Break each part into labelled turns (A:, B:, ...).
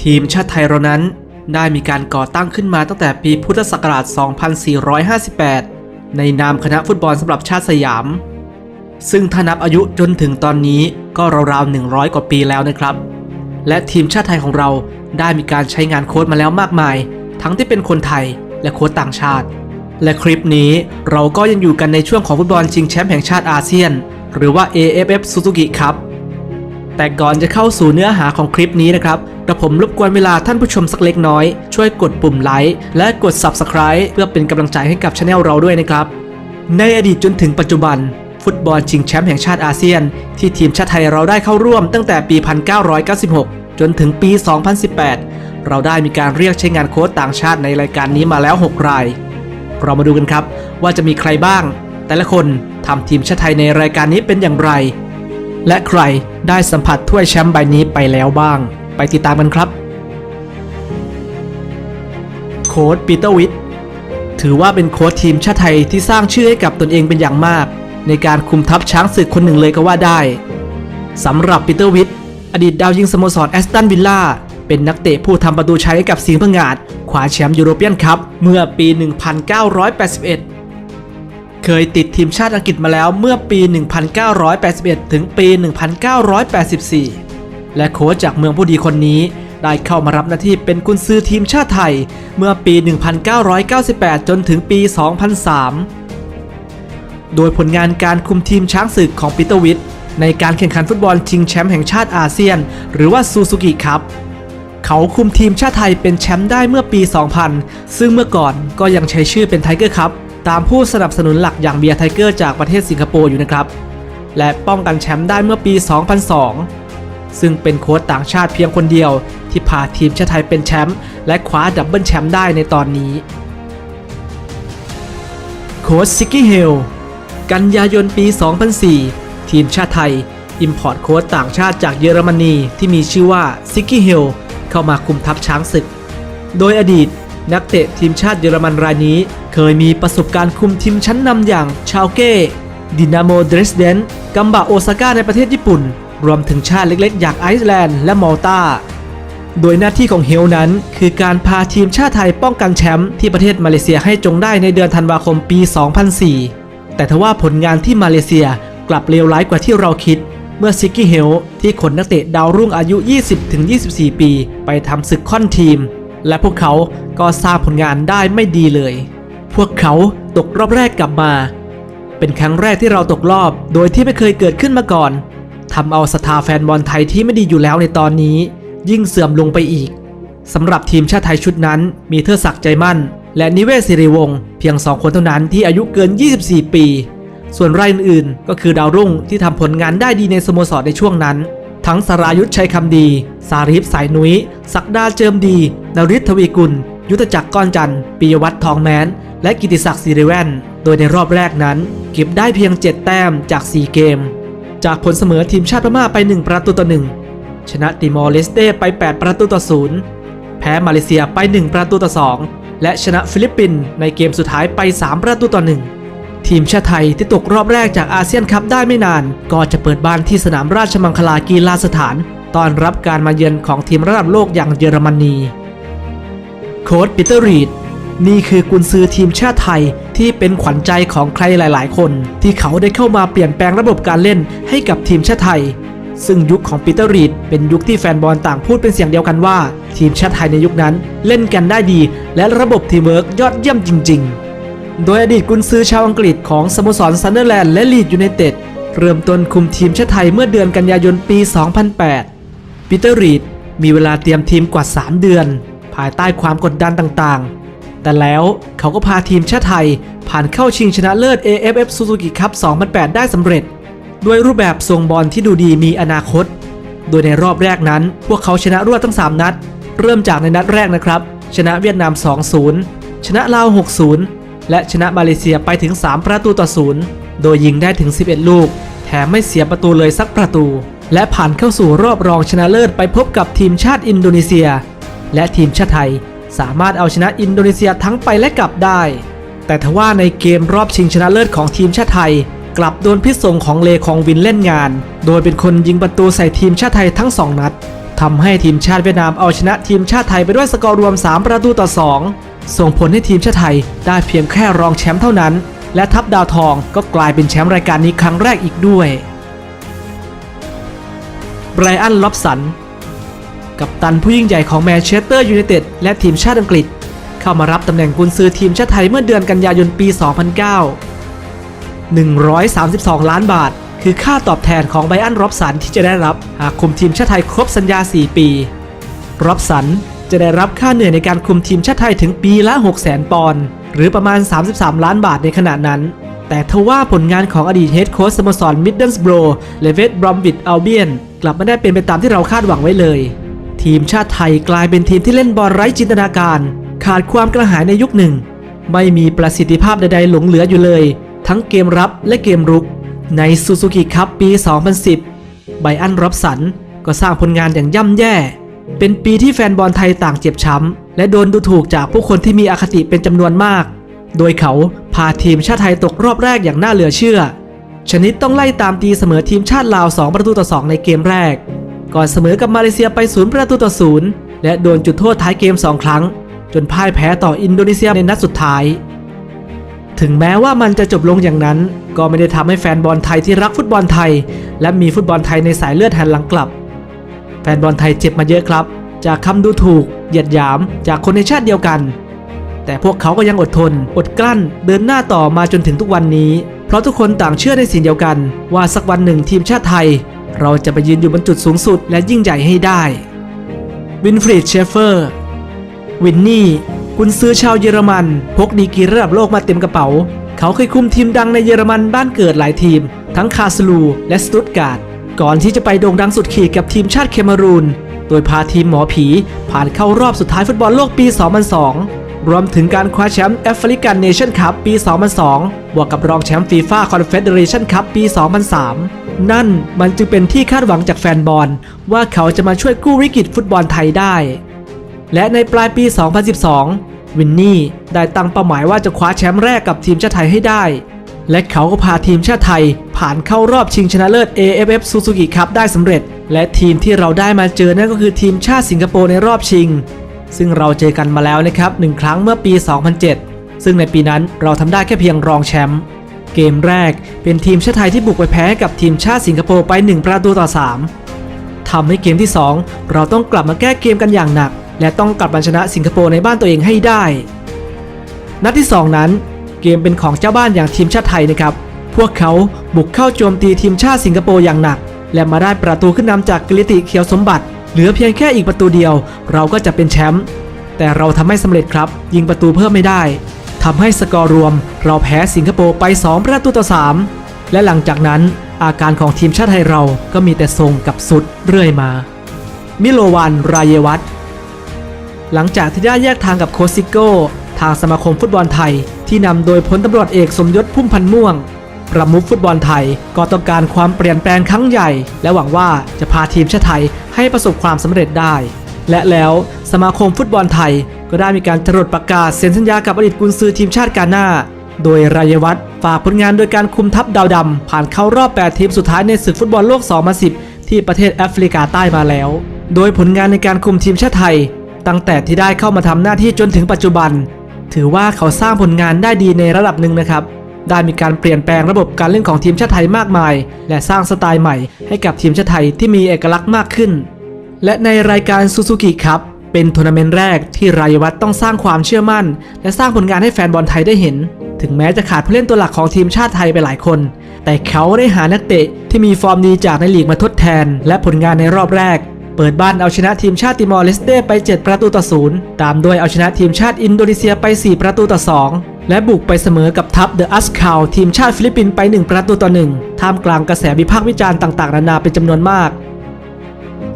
A: ทีมชาติไทยเรานั้นได้มีการก่อตั้งขึ้นมาตั้งแต่ปีพุทธศักราช 2458 ในนามคณะฟุตบอลสำหรับชาติสยาม ซึ่งถ้านับอายุจนถึงตอนนี้ก็ราวๆ 100 กว่าปีแล้วนะครับ และทีมชาติไทยของเราได้มีการใช้งานโค้ดมาแล้วมากมาย ทั้งที่เป็นคนไทยและโค้ดต่างชาติ และคลิปนี้เราก็ยังอยู่กันในช่วงของฟุตบอลชิงแชมป์แห่งชาติอาเซียน หรือว่า AFF Suzuki Cup แต่ก่อนจะเข้าสู่เนื้อหาของคลิปนี้นะครับกระผมรบกวนเวลาท่านผู้ชมสักเล็กน้อย ช่วยกดปุ่มไลค์และกด Subscribe เพื่อเป็นกำลังใจให้กับช anel เราด้วยนะครับ ในอดีตจนถึงปัจจุบัน ฟุตบอลชิงแชมป์แห่งชาติอาเซียน ที่ทีมชาติไทยเราได้เข้าร่วมตั้งแต่ปี 1996 จนถึงปี 2018 เราได้มีการเรียกใช้งานโค้ชต่างชาติในรายการนี้มาแล้ว 6 ราย เรามาดูกันครับว่าจะมีใครบ้าง แต่ละคนทำทีมชาติไทยในรายการนี้เป็นอย่างไร และใครได้สัมผัสถ้วยแชมป์ใบนี้ไปแล้วบ้าง ไปติดตามกันครับ โค้ชปีเตอร์วิทถือว่าเป็นโค้ชทีมชาติไทยที่สร้างชื่อให้กับตนเองเป็นอย่างมาก ในการคุมทัพช้างศึกคนหนึ่งเลยก็ว่าได้สำหรับปีเตอร์วิทอดีตดาวยิงสโมสรแอสตันวิลล่าเป็นนักเตะผู้ทำประตูชัยให้กับสิงห์พังงาดคว้าแชมป์ยูโรเปียนคัพเมื่อปี 1981 เคยติดทีมชาติอังกฤษมาแล้วเมื่อปี 1981 ถึงปี 1984 และโค้ชจากเมืองผู้ดีคนนี้ ได้เข้ามารับหน้าที่เป็นกุนซือทีมชาติไทย เมื่อปี 1998 จนถึงปี 2003 โดยผลงานการคุมทีมช้างศึกของปีเตอร์วิทในการแข่งขันฟุตบอลชิงแชมป์แห่งชาติอาเซียน หรือว่าซูซูกิคัพเขาคุมทีมชาติไทยเป็นแชมป์ได้เมื่อปี 2000 ซึ่งเมื่อก่อนก็ยังใช้ชื่อเป็นไทเกอร์คัพ ตามผู้สนับสนุนหลักอย่างเบียร์ไทเกอร์จากประเทศสิงคโปร์อยู่นะครับ และป้องกันแชมป์ได้เมื่อปี 2002 ซึ่งเป็นโค้ชต่างชาติเพียงคนเดียว ที่พาทีมชาติไทยเป็นแชมป์และคว้าดับเบิลแชมป์ได้ในตอนนี้ โค้ชซิกกี้เฮลกันยายนปี 2004 ทีมชาติไทยอิมพอร์ตโค้ชต่างชาติจากเยอรมนีที่มีชื่อว่าซิกกี้เฮลเข้ามาคุมทัพช้างศึก โดยอดีต นักเตะทีมชาติเยอรมันรายนี้ เคยมีประสบการณ์คุมทีมชั้นนำอย่างชาวเก้ดินาโมเดรสเดนกัมบะโอซาก้าในประเทศญี่ปุ่น รวมถึงชาติเล็กๆ อย่างไอซ์แลนด์และมอลตาโดยหน้าที่ของเฮลนั้น คือการพาทีมชาติไทยป้องกันแชมป์ที่ประเทศมาเลเซียให้จงได้ในเดือนธันวาคมปี 2004 แต่ทว่าผลงานที่มาเลเซียกลับเลวร้ายกว่าที่เราคิด เมื่อซิกกี้เฮลที่ขนนักเตะดาวรุ่งอายุ 20-24 ปี ไปทำศึกค่อนทีม และพวกเขา ก็สร้างผลงานได้ไม่ดีเลย พวกเขาตกรอบแรกกลับมา เป็นครั้งแรกที่เราตกรอบโดยที่ไม่เคยเกิดขึ้นมาก่อนทำเอาศรัทธาแฟนบอลไทยที่ไม่ดีอยู่แล้วในตอนนี้ ยิ่งเสื่อมลงไปอีกสำหรับทีมชาติไทยชุดนั้น มีเทอศักดิ์ใจมั่น และนิเวศสิริวงศ์เพียงสองคนเท่านั้นที่อายุเกิน 24 ปี ส่วนรายอื่นๆ ก็คือดาวรุ่งที่ทำผลงานได้ดีในสโมสรในช่วงนั้น ทั้งสรายุทธชัยคำดี สาริฟสายนุ้ย ศักดาเจิมดี นริศทวีกุล ยุทธจักรก้อนจันทร์ปิยวัฒน์ทองแมน และกิติศักดิ์สิริแว่น โดยในรอบแรกนั้น เก็บได้เพียง 7 แต้มจาก 4 เกม จากผลเสมอทีมชาติพม่าไป 1 ประตูต่อ 1 ชนะติมอร์เลสเต้ไป 8 ประตูต่อ 0 แพ้มาเลเซียไป 1 ประตูต่อ 2 และชนะฟิลิปปินส์ในเกมสุดท้ายไป 3 ประตูต่อ 1 ทีมชาติไทยที่ตกรอบแรกจากอาเซียนคัพได้ไม่นาน ก็จะเปิดบ้านที่สนามราชมังคลากีฬาสถาน ต้อนรับการมาเยือนของทีมระดับโลกอย่างเยอรมนี โค้ชปีเตอร์รีดนี่คือกุนซือทีมชาติไทยที่เป็นขวัญใจของใครหลาย ๆ คน ที่เขาได้เข้ามาเปลี่ยนแปลงระบบการเล่นให้กับทีมชาติไทย ซึ่งยุคของปีเตอร์รีดเป็นยุคที่แฟนบอลต่างพูดเป็นเสียงเดียวกันว่า ทีมชาติไทยในยุคนั้นเล่นกันได้ดี และระบบทีมเวิร์กยอดเยี่ยมจริง ๆ โดยอดีตกุนซือชาวอังกฤษของสโมสรซันเดอร์แลนด์และลีดยูไนเต็ดเริ่มต้นคุมทีมชาติไทยเมื่อเดือนกันยายนปี 2008ปีเตอร์รีดมีเวลาเตรียมทีมกว่า 3 เดือน ภายใต้ความกดดันต่างๆ แต่แล้วเขาก็พาทีมชาติไทย ผ่านเข้าชิงชนะเลิศ AFF Suzuki Cup 2008 ได้สำเร็จ ด้วยรูปแบบทรงบอลที่ดูดีมีอนาคต โดยในรอบแรกนั้น พวกเขาชนะรวดทั้ง 3 นัด เริ่มจากในนัดแรกนะครับ ชนะเวียดนาม 2-0 ชนะลาว 6-0 และชนะมาเลเซียไปถึง 3 ประตูต่อ0โดยยิงได้ถึง 11 ลูก แถมไม่เสียประตูเลยสักประตู และผ่านเข้าสู่รอบรองชนะเลิศไปพบกับทีมชาติอินโดนีเซีย และทีมชาติไทยสามารถเอาชนะอินโดนีเซียทั้งไปและกลับได้ แต่ทว่าในเกมรอบชิงชนะเลิศของทีมชาติไทย กลับโดนพิษสงของเลคองวินเล่นงาน โดยเป็นคนยิงประตูใส่ทีมชาติไทยทั้ง 2 นัดทำให้ทีมชาติเวียดนามเอาชนะทีมชาติไทยไปด้วยสกอร์รวม 3 ประตูต่อ 2 ส่งผลให้ทีมชาติไทยได้เพียงแค่รองแชมป์เท่านั้น และทัพดาวทองก็กลายเป็นแชมป์รายการนี้ครั้งแรกอีกด้วยไบรอัน ล็อบสัน กัปตันผู้ยิ่งใหญ่ของแมนเชสเตอร์ยูไนเต็ดและทีมชาติอังกฤษ เข้ามารับตำแหน่งกุนซือทีมชาติไทยเมื่อเดือนกันยายนปี 2009 132 ล้านบาท คือค่าตอบแทนของไบรอันร็อบสันที่จะได้รับหากคุมทีมชาติไทยครบสัญญา 4 ปีร็อบสันจะได้รับค่าเหนื่อยในการคุมทีมชาติไทยถึงปีละ600,000ปอนด์หรือประมาณ 33 ล้านบาทในขณะนั้น แต่ทว่าผลงานของอดีตเฮดโค้ชสโมสรมิดเดิลสโบรและเวสต์บรอมวิดอัลเบียนกลับไม่ได้เป็นไปตามที่เราคาดหวังไว้เลย ทีมชาติไทยกลายเป็นทีมที่เล่นบอลไร้จินตนาการ ขาดความกระหายในยุคหนึ่ง ไม่มีประสิทธิภาพใดๆหลงเหลืออยู่เลย ทั้งเกมรับและเกมรุก ในซูซูกิคัพปี 2010 ไบอันร็อบสันก็สร้างผลงานอย่างย่ำแย่ เป็นปีที่แฟนบอลไทยต่างเจ็บช้ำ และโดนดูถูกจากผู้คนที่มีอคติเป็นจำนวนมาก โดยเขาพาทีมชาติไทยตกรอบแรกอย่างน่าเหลือเชื่อ ชนิดต้องไล่ตามตีเสมอทีมชาติลาว 2 ประตูต่อ 2 ในเกมแรก ก่อนเสมอกับมาเลเซียไป0ประตูต่อ0และโดนจุดโทษท้ายเกม 2 ครั้ง จนพ่ายแพ้ต่ออินโดนีเซียในนัดสุดท้าย ถึงแม้ว่ามันจะจบลงอย่างนั้น ก็ไม่ได้ทำให้แฟนบอลไทยที่รักฟุตบอลไทย และมีฟุตบอลไทยในสายเลือดหันหลังกลับ แฟนบอลไทยเจ็บมาเยอะครับ จากคำดูถูก เหยียดหยามจากคนในชาติเดียวกัน แต่พวกเขาก็ยังอดทน อดกลั้น เดินหน้าต่อมาจนถึงทุกวันนี้ เพราะทุกคนต่างเชื่อในสิ่งเดียวกัน ว่าสักวันหนึ่งทีมชาติไทย เราจะไปยืนอยู่บนจุดสูงสุดและยิ่งใหญ่ให้ได้ วินฟรีดเชฟเฟอร์ วินนี่กุนซื้อชาวเยอรมัน พกดีกีระดับโลกมาเต็มกระเป๋า เขาเคยคุมทีมดังในเยอรมันบ้านเกิดหลายทีม ทั้งคาสลูและสตุตการ์ด ก่อนที่จะไปโด่งดังสุดขีดกับทีมชาติเคมารูน โดยพาทีมหมอผีผ่านเข้ารอบสุดท้ายฟุตบอลโลกปี 2002รวมถึงการคว้าแชมป์แอฟริกันเนชั่นคัพปี 2002 บวกกับรองแชมป์ฟีฟ่าคอนเฟเดเรชั่นคัพปี 2003 นั่นมันจึงเป็นที่คาดหวังจากแฟนบอลว่าเขาจะมาช่วยกู้วิกฤตฟุตบอลไทยได้ และในปลายปี 2012 วินนี่ได้ตั้งเป้าหมายว่าจะคว้าแชมป์แรกกับทีมชาติไทยให้ได้ และเขาก็พาทีมชาติไทย ผ่านเข้ารอบชิงชนะเลิศ AFF Suzuki Cup ได้สำเร็จ และทีมที่เราได้มาเจอนั่นก็คือทีมชาติสิงคโปร์ในรอบชิง ซึ่งเราเจอกันมาแล้วนะครับหนึ่งครั้งเมื่อปี 2007 ซึ่งในปีนั้นเราทำได้แค่เพียงรองแชมป์ เกมแรกเป็นทีมชาติไทยที่บุกไปแพ้กับทีมชาติสิงคโปร์ไป 1 ประตูต่อ 3ทำให้เกมที่ 2 เราต้องกลับมาแก้เกมกันอย่างหนัก และต้องกลับมาชนะสิงคโปร์ในบ้านตัวเองให้ได้ นัดที่ 2 นั้น เกมเป็นของเจ้าบ้านอย่างทีมชาติไทยนะครับ พวกเขาบุกเข้าโจมตีทีมชาติสิงคโปร์อย่างหนัก และมาได้ประตูขึ้นนำจากกลิติเขียวสมบัติ เหลือเพียงแค่อีกประตูเดียว เราก็จะเป็นแชมป์แต่เราทำไม่สำเร็จครับ ยิงประตูเพิ่มไม่ได้ ทำให้สกอร์รวม เราแพ้สิงคโปร์ไป 2 ประตูต่อ 3 และหลังจากนั้นอาการของทีมชาติไทยเราก็มีแต่ทรงกับสุดเรื่อยมา มิโลวัน รายวัตหลังจากที่ได้แยกทางกับโคชซิโก้ ทางสมาคมฟุตบอลไทย ที่นำโดยพลตำรวจเอกสมยศพุ่มพันม่วง ประมุขฟุตบอลไทยก็ต้องการความเปลี่ยนแปลงครั้งใหญ่ และหวังว่าจะพาทีมชาติไทยให้ประสบความสำเร็จได้ และแล้วสมาคมฟุตบอลไทย ก็ได้มีการจรดประกาศเซ็นสัญญากับอดีตกุนซือทีมชาติกาหน้า โดยรายวัฒน์ฝากผลงานโดยการคุมทัพดาวดำ ผ่านเข้ารอบ 8 ทีมสุดท้ายในศึกฟุตบอลโลก 2010 ที่ประเทศแอฟริกาใต้มาแล้ว โดยผลงานในการคุมทีมชาติไทย ตั้งแต่ที่ได้เข้ามาทำหน้าที่จนถึงปัจจุบัน ถือว่าเขาสร้างผลงานได้ดีในระดับหนึ่งนะครับได้มีการเปลี่ยนแปลงระบบการเล่นของทีมชาติไทยมากมาย และสร้างสไตล์ใหม่ให้กับทีมชาติไทยที่มีเอกลักษณ์มากขึ้น และในรายการซูซูกิครับ เป็นทัวร์นาเมนต์แรกที่รายวัฒต้องสร้างความเชื่อมั่น และสร้างผลงานให้แฟนบอลไทยได้เห็น ถึงแม้จะขาดผู้เล่นตัวหลักของทีมชาติไทยไปหลายคน แต่เขาได้หานักเตะที่มีฟอร์มดีจากในลีกมาทดแทน และผลงานในรอบแรก เปิดบ้านเอาชนะทีมชาติติมอร์เลสเต้ไป 7 ประตูต่อศูนย์ตามด้วยเอาชนะทีมชาติอินโดนีเซียไป 4 ประตูต่อ 2และบุกไปเสมอกับทัพเดอะอัสคาวทีมชาติฟิลิปปินส์ไป 1 ประตูต่อ 1 ท่ามกลางกระแสวิพากษ์วิจารณ์ต่างๆ นานาเป็นจำนวนมาก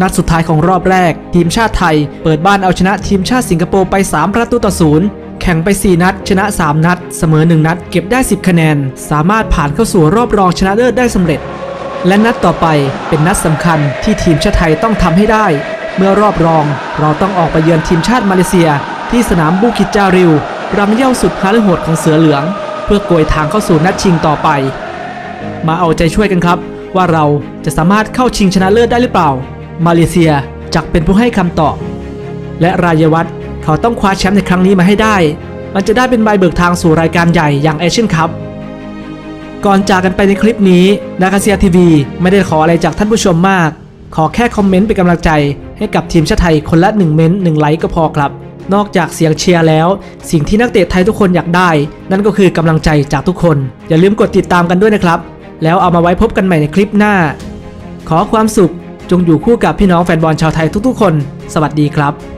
A: นัดสุดท้ายของรอบแรก ทีมชาติไทย เปิดบ้านเอาชนะทีมชาติสิงคโปร์ไป 3 ประตูต่อศูนย์แข่งไป 4 นัด ชนะ 3 นัด เสมอ 1 นัด เก็บได้ 10 คะแนน สามารถผ่านเข้าสู่รอบรองชนะเลิศได้สำเร็จ และนัดต่อไปเป็นนัดสำคัญที่ทีมชาติไทยต้องทำให้ได้ เมื่อรอบรองเราต้องออกไปเยือนทีมชาติมาเลเซีย ที่สนามบูกิจจาริวรังเย่าสุดฮาลืโหดของเสือเหลือง เพื่อโกยทางเข้าสู่นัดชิงต่อไป มาเอาใจช่วยกันครับ ว่าเราจะสามารถเข้าชิงชนะเลิศได้หรือเปล่า มาเลเซียจักเป็นผู้ให้คำตอบ และรายวัฒน์เขาต้องคว้าแชมป์ในครั้งนี้มาให้ได้ มันจะได้เป็นใบเบิกทางสู่รายการใหญ่อย่างเอเชียนคัพก่อนจากกันไปในคลิปนี้นาคาเซียทีวีไม่ได้ขออะไรจากท่านผู้ชมมาก ขอแค่คอมเมนต์เป็นกำลังใจ ให้กับทีมชาติไทยคนละ1เม้นต์1ไลค์ก็พอครับ นอกจากเสียงเชียร์แล้ว สิ่งที่นักเตะไทยทุกคนอยากได้ นั่นก็คือกำลังใจจากทุกคน อย่าลืมกดติดตามกันด้วยนะครับ แล้วเอามาไว้พบกันใหม่ในคลิปหน้า ขอความสุข จงอยู่คู่กับพี่น้องแฟนบอลชาวไทยทุกๆคน สวัสดีครับ